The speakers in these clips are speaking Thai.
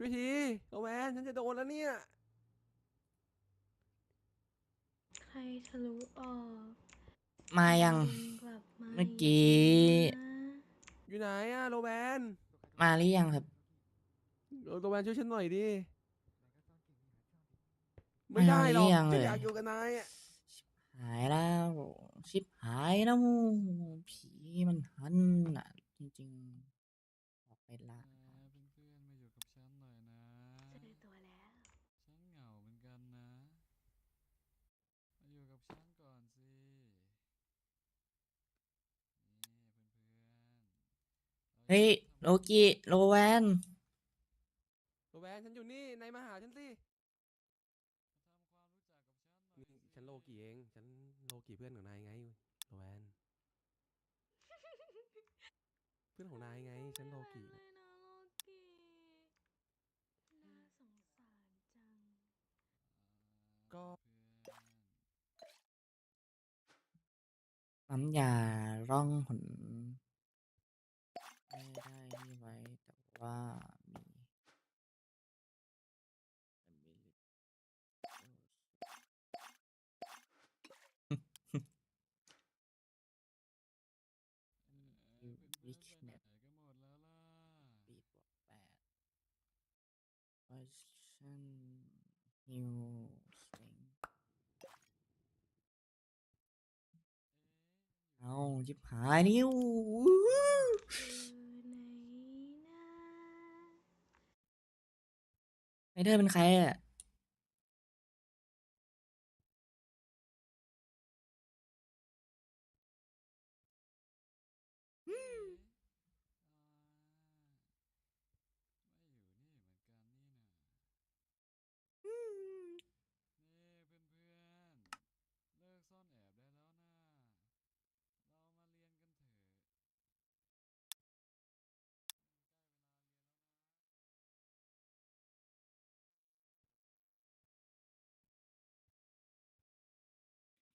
ช่วยทีโอแวนฉันจะโดนแล้วเนี่ย ใครทะลุออกมายังดึกลับมาเมื่อกี้อีนะอยู่ไหนอะโรแวนมาหรือยังครับ โรแวนช่วยฉันหน่อยดิไม่ไม่ได้หรอกเอาหรือยังฉันเลย อยากอยู่กับนายอะหายแล้วชิบหายแล้ว ผีมันหันอะ จริงๆออกไปละ เพื่อนๆมาอยู่กับฉันหน่อยนะ เจอตัวแล้ว ฉันเหงาเหมือนกันนะ มาอยู่กับฉันก่อนสิ นี่ เพื่อนๆราเฮ้ยโลกิโลแวนโรแวนฉันอยู่นี่นายมาหาฉันสิมาทำความรู้จักกับฉันหน่อยนี่ฉันโลกีเองฉันโลกีเพื่อนของนายไงโรแวนเพื่อนของนายไงฉันโลกีไม่นะเป็นไรนะโลกิน่าสงสารจังก็น้ำยาร่องหน ว่ามีวิกเน็ตก็หมดแล้วล่ะปีบวกแปดเวอชันนิวสปริงเอาจิบหายนิ้ว ไรเดอร์เป็นใครอะ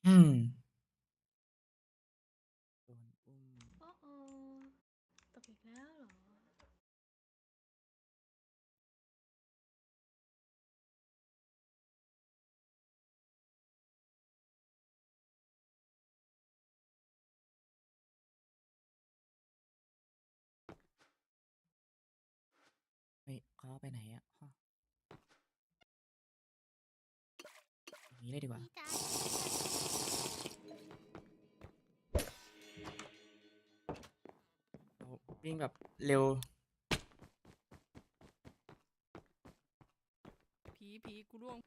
อืม โดนอุ้มโอ้โอตกอีกแล้วเหรอ เฮ้ย เขาไปไหนอะฮะ อย่างนี้เลยดีกว่า พี่จ๋า วิ่งแบบเร็ว ผีผีกูร่วง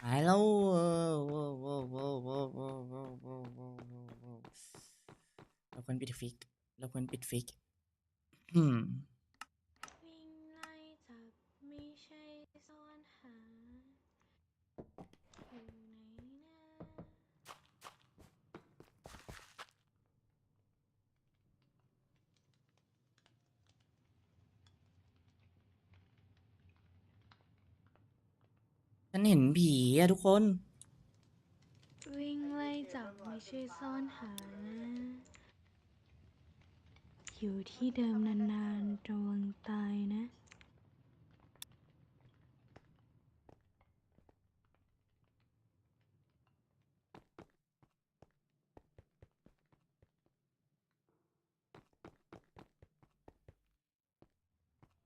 หายแล้วโว้วโว้วโว้วโว้วโว้ว ควรปิดฟิก เราควรปิดฟิก อืมวิ่งไล่จับไม่ใช่ซ่อนหาอยู่ไหนนะฉันเห็นผีอะทุกคน วิ่งไล่จับไม่ใช่ซ่อนหา อยู่ที่เดิมนานๆระวังตายนะ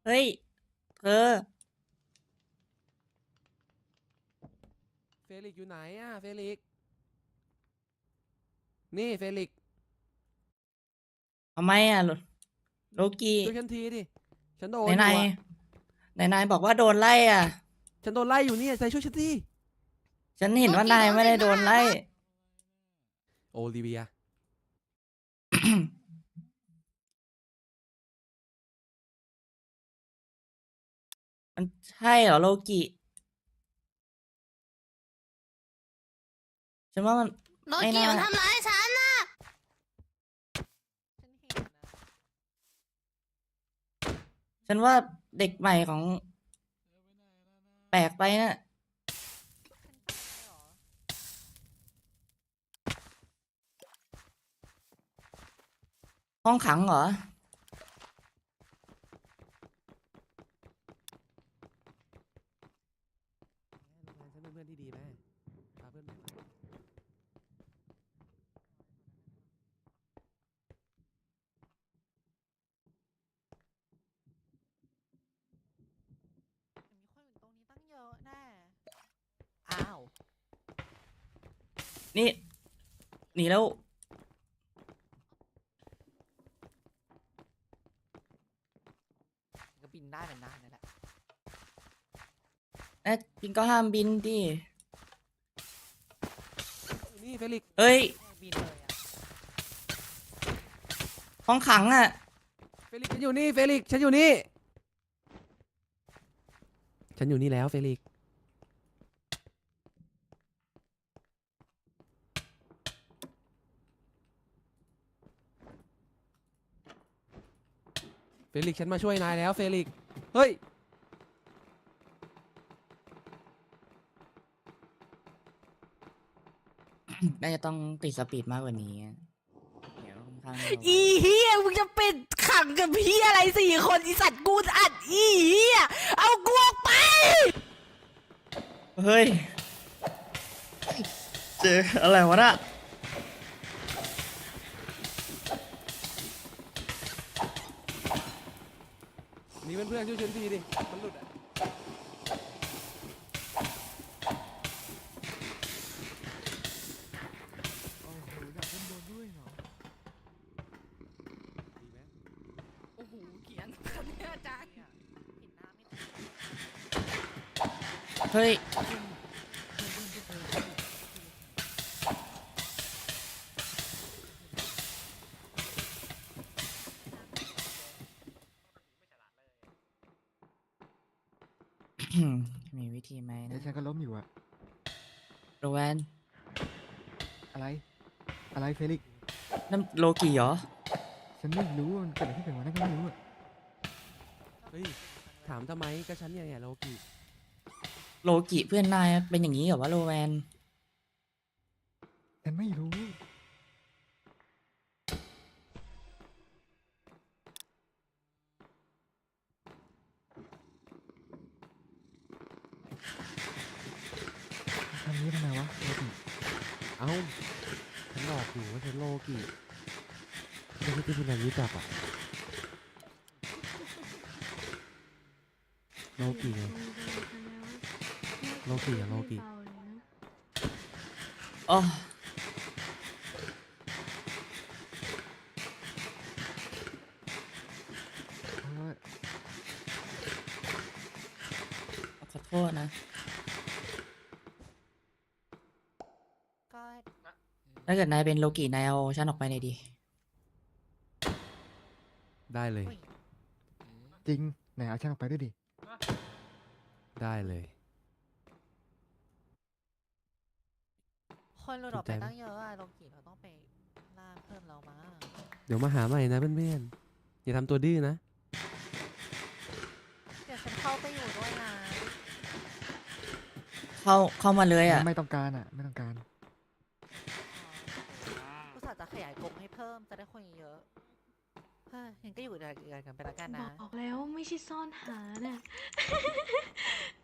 เฮ้ยเธอเฟลิกซ์อยู่ไหนอะเฟลิกซ์นี่เฟลิกซ์ ทำไมอะโลโลกิช่วยฉันทีดิ ฉันโดนไหนอยู่นายอะไหนนายบอกว่าโดนไล่อะ ฉันโดนไล่อยู่เนี่ยนายช่วยฉันทีฉันเห็นว่านายไม่ได้โดนไล่ โอลิเวีย มันใช่เหรอโลกิ ฉันว่ามัน โลไม่กิน่า มันทำร้ายฉันน่ะ ฉันเห็นนะ ฉันว่าเด็กใหม่ของ แปลกไปนะห้องขังเหรอ โรงงานฉันเป็นเพื่อนที่ดีแม่พาเพื่อนมา มีคนอยู่ตรงนี้ตั้งเยอะแน่ อ้าว นี่ หนีแล้ว ก็บินได้เหมือนนานนั่นแหละนะบินก็ห้ามบินดินี่เฟลิกซ์เอ้ยไม่บินเลยอะห้องขังอะ เฟลิกซ์ฉันอยู่นี่เฟลิกซ์ฉันอยู่นี่ ฉันอยู่นี่แล้วเฟลิกซ์ เฟลิกซ์ฉันมาช่วยนายแล้วเฟลิกซ์เฮ้ยน่าจะต้องติดสปีดมากกว่านี้อะเดี๋ยวค่อนข้างจะอีเฮียมึงจะปิดขังกับพี่อะไรสี่คนอีสัตว์กูอัดอีเฮียเอากูออกไป เฮ้ย เจออะไรวะน่ะ นี่เพื่อนๆช่วยฉันทีดิ มันหลุดอะโอ้โหอยากเล่นโดนด้วยเหรอดีไหมโอ้โหเขียนคนนี้อาจารย์เห็นหน้าไม่ติดเฮ้ย อยู่อะโรแวนอะไร อะไรเฟลิกซ์นั่นโลกิเหรอ ฉันไม่รู้ว่ามันเกิดอะไรขึ้นกับมันนั่นก็ไม่รู้อะเฮ้ย ถามทำไมก็ฉันเนี่ยเนี่ยโลกิโลกิเพื่อนนายเป็นอย่างนี้เหรอวะโรแวน ฉันไม่รู้ กอยู่ว่าฉันโลกิไม่ใช่ที่คุณนายรู้จักอะโลกิไงโลกิอะโลกิอ๋อเพราะว่าขอโทษนะ ก็ ถ้าเกิดนายเป็นโลกินายเอาฉันออกไปหน่อยดิได้เลยอุ๊ยจริงไหนเอาช่างออกไปด้วยดิ ได้เลย คนหลุดออกไปถูกใจไหมตั้งเยอะอะลงกี่เราต้องไปล่าเพิ่มเรามาเดี๋ยวมาหาใหม่นะเพื่อนๆ อย่าทำตัวดื้อนะ เดี๋ยวฉันเข้าไปอยู่ด้วยนะ เข้าเข้ามาเลยอะ ไม่ต้องการอะไม่ต้องการ กูสาห์จะขยายกรงให้เพิ่มจะได้คนเยอะ เฮ้ยยังก็อยู่เดือดกันไปแล้วกันนะบอกแล้วไม่ใช่ซ่อนหาน่ะ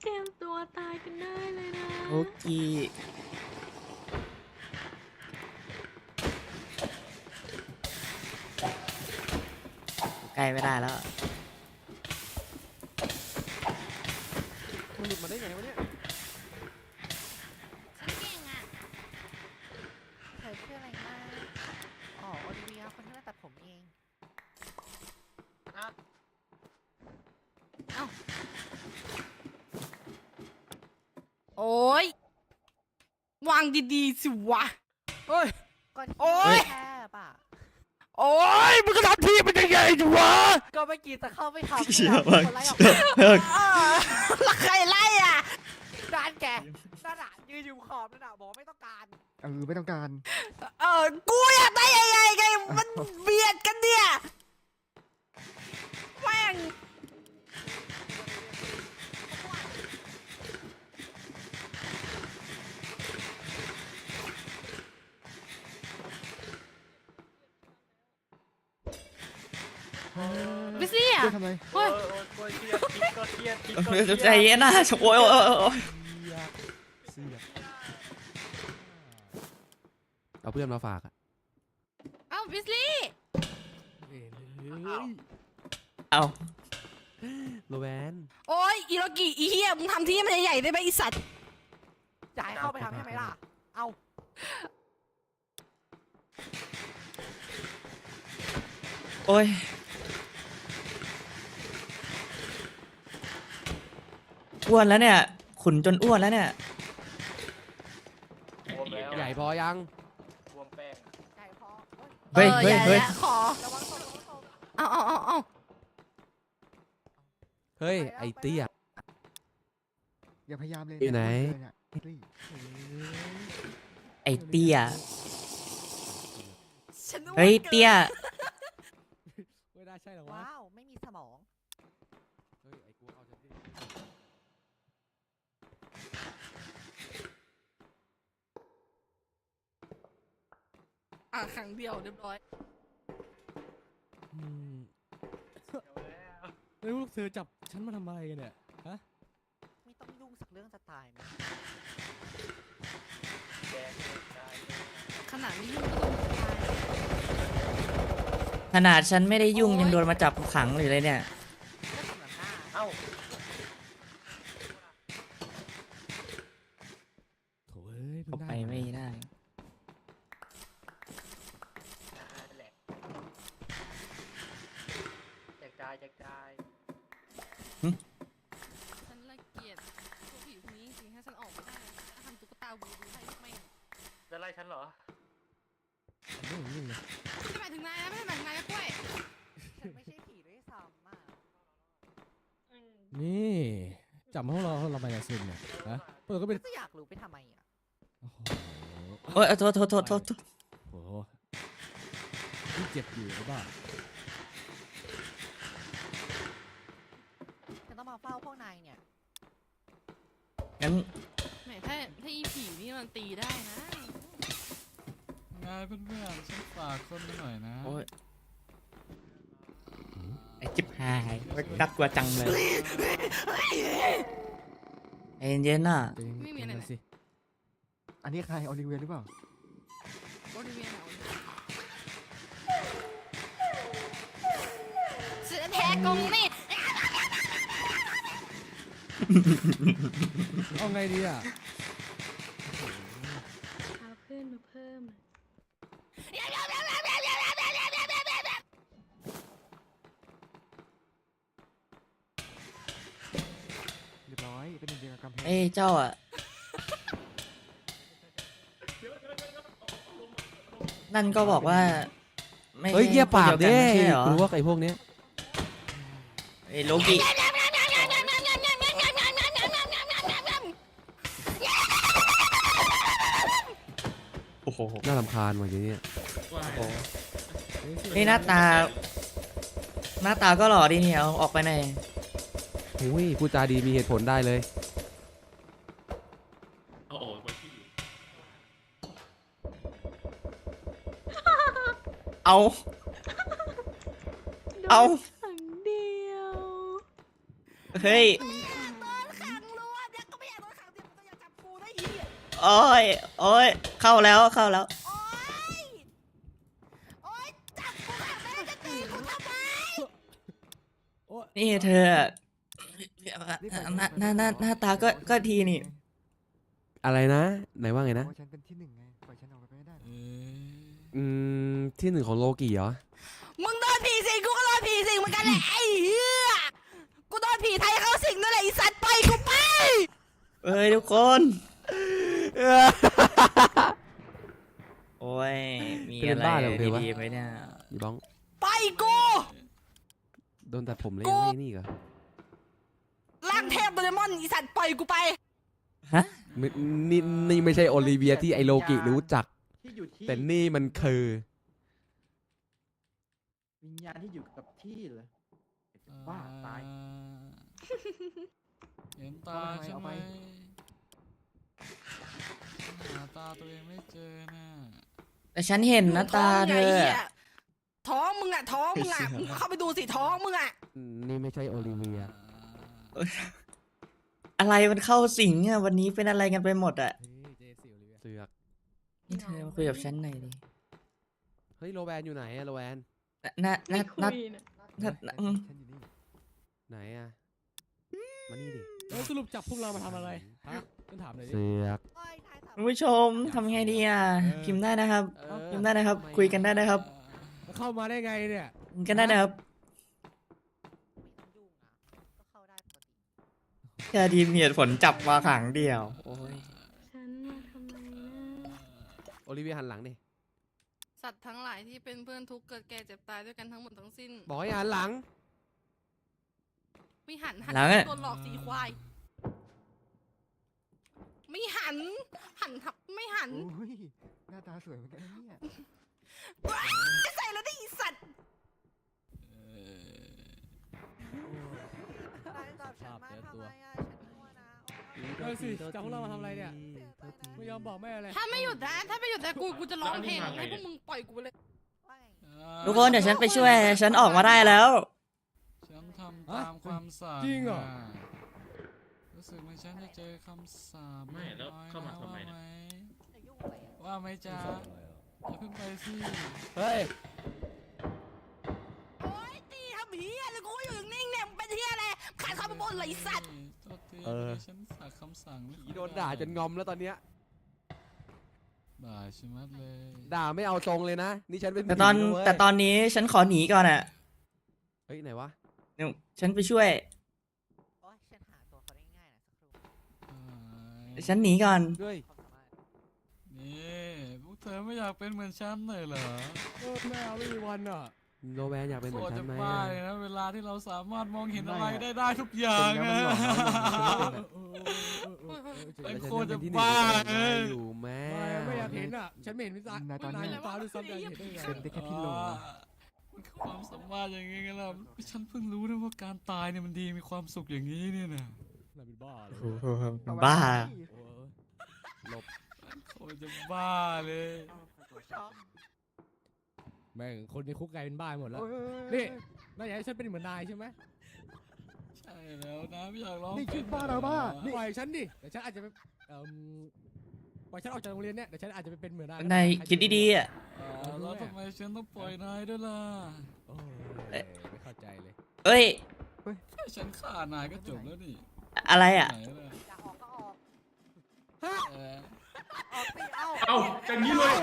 เตรียมตัวตายกันได้เลยนะโลกิใกล้ไม่ได้แล้ว มันหลุดมาได้ไงวะเนี่ย เธอชื่ออะไรนะอ๋อโอลิเวียคนที่มาตัดผมเอง โอ้ยวางดีๆสิวะเฮ้ยก็ที่โอ๊ย แคบอะโอ้ยมึงก็ทำทีเป็นยังไงดิวะก็เมื่อกี้จะเข้าไปทำเชื่อนี่มากคนไล่ออกเชื่อมากอ้าวแล้วใครไล่อะด้านแกนั่นอะยืนอยู่ขอบนั่นอะบอกไม่ต้องการเออไม่ต้องการเออกูอยากได้ยังไงไงมันเบียดกันเนี่ยแม่ง บิซี่อะ ช่วย ทำไมเฮ้ยใจเย็นนะโอ้ยโอ้ยโอ้ยโอ้ยเสียบเอาเพื่อนมาฝากอะเอ้าบิสลี่เฮ้ยเอาโรแวนโอ้ยอีโรกิอีเฮียมึงทำที่มันใหญ่ๆได้ไหมไอสัตว์จ่ายเข้าไปทำให้ไหมล่ะ เอาโอ้ย อ้วนแล้วเนี่ย ขุนจนอ้วนแล้วเนี่ยใหญ่พอยังจ่ายพอเฮ้ยเฮ้ยออเฮ้ยอาเฮ้ยอาขอระวังตกระวังตกเอาเอาเอาเอาเฮ้ย ไอเตี้ย อย่าพยายามเลยอยู่ไหนเยรีบไอเตี้ย ฉันนึกว่าเฮ้ยกิดเตี้ย ไม่ได้ใช่หรอวะว้าว ไม่มีสมอง เฮ้ย ไอ้กูเอาจะ อะครั้งเดียวเรียบร้อย อืมแล้วพวกเธอจับฉันมาทำอะไรกันเนี่ย ฮะ ไม่ต้องยุ่งสักเรื่องจะตายไหมขนาดนี้ยุ่งก็ต้องตายขนาดฉันไม่ได้ยุ่งยังโดนมาจับขังอยู่เลยเนี่ย ก็ทำแบบหน้าเอ้า โถ่เอ้ยเพิ่ อง อก ด้ ไปไม่ได้ แจกจ่ายแจกจ่าย ฉันละเกียดพวกผีพวกนี้จริงๆถ้าฉันออกไม่ได้จะทำตุ๊กตาวูดูให้แม่ง จะไล่ฉันเหรอเรื่องนี้เลยไม่ได้หมายถึงนายนะไม่ได้หมายถึงนายนะกล้วยฉันไม่ใช่ผีด้วยซ้ำอะนี่จับพวกเราเราไปกับซินเนี่ยฮะพวกเราก็เป็นจะอยากรู้ไปทำไมอะโอ้โหโอ้ยโทษโทษโทษโทษโทษโอ้โหนี่เจ็บอยู่หรือเปล่าฉันต้องมาเฝ้าพวกนายเนี่ยงั้นแหมถ้าถ้าอีผีนี่มันตีได้นะ ไงเพื่อนๆฉันฝากคนมาหน่อยนะโอ้ยไอจิบหายนักกลัวจังเลยใจเย็นๆน่ะเป็นไม่มีเป็นอะไรมาสิอันนี้ใครโอลิเวียหรือเปล่าบริเวณไหนเสือแท้กงนี่เอาไงดีอะหาเพื่อนมาเพิ่ม เอ้ยเจ้าอะ นั่นก็บอกว่า ไม่เฮ้ยเงียบปากเดีดิยวกันไม่ใช่เหรอกูรู้ว่าไอ้พวกเนี้ยไอ้โลกิโอ้โหน่ารำคาญว่ะอย่างเงี้ยนี่หน้าตา หน้าตาก็หล่อดีเนี่ยเอาออกไปหน่อย โอ้ยพูดจาดีมีเหตุผลได้เลย เอา เอาขังเดียวเฮ้ยสงสารขังรั้วเนี่ยก็ไม่อยากโดนขังเดียวมันก็อยากจับกูได้ยี่โอ้ยโอ้ยเข้าแล้วเข้าแล้ว โอ๊ย โอ๊ย จับกูขังไม่ได้จะตีกูทำไมนี่เธอหน้าหน้าหน้าหน้าตาก็ก็ดีนี่ อะไรนะ ไหนว่าไงนะเพราะฉันเป็นที่หนึ่ง อืม ที่หนึ่งของโลกีเหรอ มึงโดนผีสิงกูก็โดนผีสิงเหมือนกันแหละไอ้เหี้ยกูโดนผีไทยเข้าสิงนั่นแหละไอ้สัตว์ไปกูไปเอ้ยทุกคน โอ้ย มีเป็อะนไรบ้าเหรอเธอวะ ดีๆไหมเนี่ยอีบ้องไปกู โดนแต่ผมเลยกูยังไม่นี่เหรอร่างเทพโดเรมอนไอีสัตว์ปล่อยกูไปฮะไม่นี่นี่ไม่ใช่โอลิเวียที่ไอโลกิรู้จัก ที่อยู่ที่แต่นี่มันคือ วิญญาณที่อยู่กับที่เลยบ้าตายอ่เห็นตาเอาไปใช่เอาไหไปมหาตาตัวเองไม่เจอน่ะแต่ฉันเห็นนะตาเธอไหี้อะยท้องมึงอะท้องมึงอะมึงเข้าไปดูสิท้องมึงอะอืมนี่ไม่ใช่โอลิเวีย อะไรมันเข้าสิงอะ วันนี้เป็นอะไรกันไปหมดอะเฮ้ยเจสิโอลิเวียเสือก นี่เธอมาคุยกับฉันหน่อยดิเฮ้ยโรแวนอยู่ไหนอะโรแวนน่าน่าน่าคุยน่ะน่าน่าอืมฉันอยู่นี่ไหนอะมานี่ดิแล้วสรุปจับพวกเรามาทำอะไรฮะฉันถามหน่อยดิ เสือกคุณผู้ชมทำไงดีอะเออ พิมพ์ได้นะครับ เออพิมพ์ได้นะครับทำไมคุยกันได้นะครับแล้วเข้ามาได้ไงเนี่ยคุยกันได้นะครับแค่ดีมีเหตุผลจับมาขังเดียว โอ้ย โอลิเวียหันหลังดิ สัตว์ทั้งหลายที่เป็นเพื่อนทุกข์เกิดแก่เจ็บตายด้วยกันทั้งหมดทั้งสิ้นบอกให้หันหลัง ไม่หันหันหลังอะ โดนหลอกสีควาย ไม่หัน หันทับไม่หันอุ้ยหน้าตาสวยเหมือนกันนะเนี่ยจะใส่แล้วได้อีสัตว์ภาพเจอตัว เออสิจับพวกเรามาทำอะไรเนี่ยไม่ยอมบอกแม่เลยถ้าไม่หยุดนะถ้าไม่หยุดนะกูกูจะร้องเพลงให้พวกมึงปล่อยกูไปเลยทุกคนเดี๋ยวฉันไปช่วย ฉันออกมาได้แล้ว ฉันทำตามความสั่งจริงเหรอน่ะรู้สึกเหมือนฉันจะเจอคำสาปไม่แล้วน้อยๆเข้ามานะทำไมว่าเนี่ไหมยว่าไหมจ๊ะอย่าเพิ่งไปสิ เฮ้ยโอ๊ยตีทำเฮียเลยกูอยู่นิ่งๆเนี่ยมึงเป็นเฮียอะไรขาดคำบนเลยไอ้สัตว์โทษทีเออฉันฝากคำ สั่งไม่ผีโดนด่าจนงอมแล้วตอนเนี้ย ด่าใช่ไหมเลยด่าไม่เอาทรงเลยนะ นี่ฉันเป็นแต่ตอนผีะเว้ยแต่ตอนนี้ฉันขอหนีก่อนอะเฮ้ยไหนวะ เดี๋ยวฉันไปช่วยเอ้ยฉันหนีก่อน เฮ้ยนี่พวกเธอไม่อยากเป็นเหมือนฉันเลยเหรอ เออไม่เอาไม่มีวันอะ โรแวนอยากเป็นเหมืโคอนตรฉัจะนไหมบ้าอะเลยนะเวลาที่เราสามารถมองเห็นอะไรไม่อะได้ได้ทุกอย่างเป็นอะแล้วมันหลอกเราอยู่ไอ้แต่ฉันโคตรยัจะงเป็นที่หนึ่งบ้าในใจเลยอยู่แม่ไม่ไม่อยากเห็นอะ ฉันไม่เห็นวิสาในตอนเนี้ยตาด้วยซ้ำอยากเห็นได้ไงเป็นได้แค่พี่โลมันคือความสามารถอย่างงี้กันล่ะฉันเพิ่งรู้นะว่าการตายเนี่ยมันดีมีความสุขอย่างนี้เนี่ยนะน่าเป็นบ้าเลยโอ้โหบ้าโอ้ยโคตรจะบ้าเลย แม่งคนในคุกกลายเป็นบ้าหมดแล้วโอ้ยนี่นายอยากให้ฉันเป็นเหมือนนายใช่ไหมใช่แล้วนะไม่อยากร้องนี่เพลคิงดบ้าเราบ้าปล่อยฉันดิ เดี๋ยวฉันอาจจะไปเอ่มปล่อยฉันออกจากโรงเรียนเนี่ย เดี๋ยวฉันอาจจะไปเป็นเหมือนนายนายคิดดีๆอะ อ่าแล้วทำไมฉันต้องปล่อยนายด้วยล่ะโอ้ยเอ๊ะไม่เข้าใจเลย เอ้ย แค่ฉันฆ่านายก็จบแล้วนี่อะไรอะ ไหนล่ะอยากออกก็ออก เออ ออกสิเอ้า เอ้าอย่างนี้เลย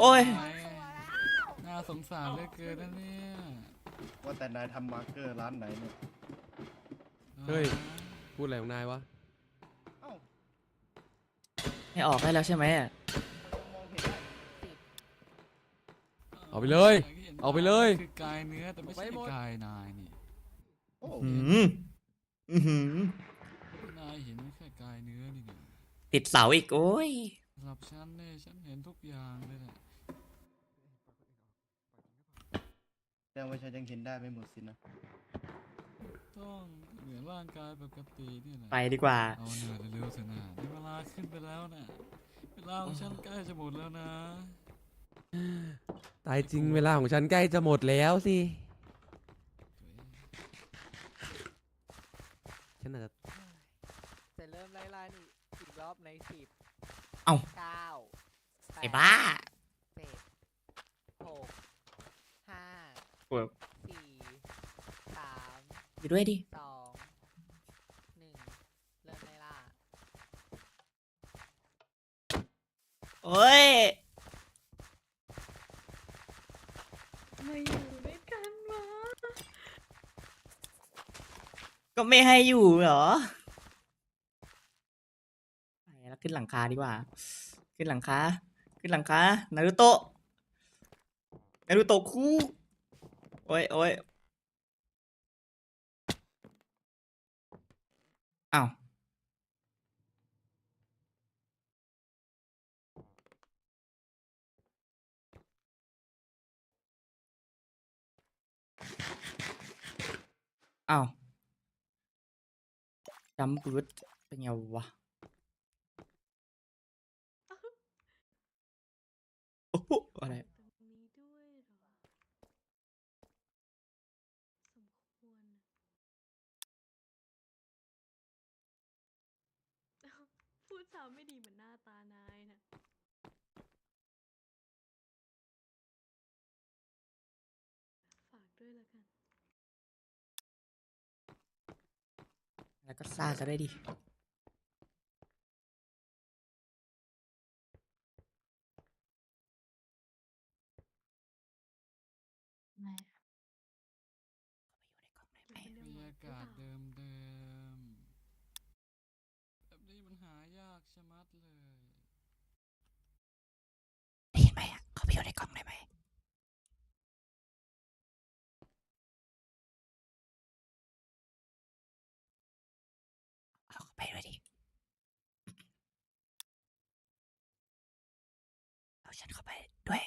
โอ้ยทำไมน่าสงสารเหลือเกินนะเนี่ยว่าแต่นายทำมาร์เกอร์ร้านไหนเนี่ยเฮ้ย พูดอะไรของนายวะ เอ้าไม่ออกได้แล้วใช่ไหมอะมองเห็นได้เอาไปเลยเอาไปเลย คือกายเนื้อแต่ไม่ใช่กายนายนี่โอ้อืมอือหือนายเห็นแค่กายเนื้อนี่นะติดเสาอีกโอ้ย สำหรับฉันเนี่ยฉันเห็นทุกอย่างเลยแหละ แต่ว่าฉันยังเห็นได้ไม่หมดสินะต้องเหมือนร่างกายปกตินี่แหละไปดีกว่า เอาเหนื่อยเร็วๆเถอะนะได้เวลาขึ้นไปแล้วนะเวลาของฉันใกล้จะหมดแล้วนะ ตายจริงเวลาของฉันใกล้จะหมดแล้วสิ ฉันอาจจะจะเริ่มไล่ล่านี่อีกรอบในสิบเอ้า เก้าไอ้บ้า เจ็ดหกห้า โอ้ย สี่สาม อยู่ ด้วยดิ สองหนึ่งเริ่มไล่ล่าโอ้ย มาอยู่ด้วยกันวะก็ไม่ให้อยู่เหรอไปแล้วขึ้นหลังคาดีกว่า ขึ้นหลังคา ขึ้นหลังคา นารูโตะ นารูโตะคู่ โอ้ยโอ้ย อ้าว อ้าวจัมบูดเป็นไงวะ โอ้โหอะไร ตรงนี้ด้วยเหรอ สมควรนะอ้าวพูดจา ไม่ดีเหมือนหน้าตานายนะฝากด้วยละกัน แล้วก็ซ่าก็ได้ดิ ไม่ไปอยู่ในกล่องได้ไหมอยู่คนเดียวบรรหรยาอกหรือกาศเปล่าเดิมเดิมๆแบบนี้มันหากชะมัดเลยได้ยินไหมอะเขาไปอยู่ในกล่องได้ไหมเอาเข้าไปด้วยดิเอาฉันเข้าไปด้วย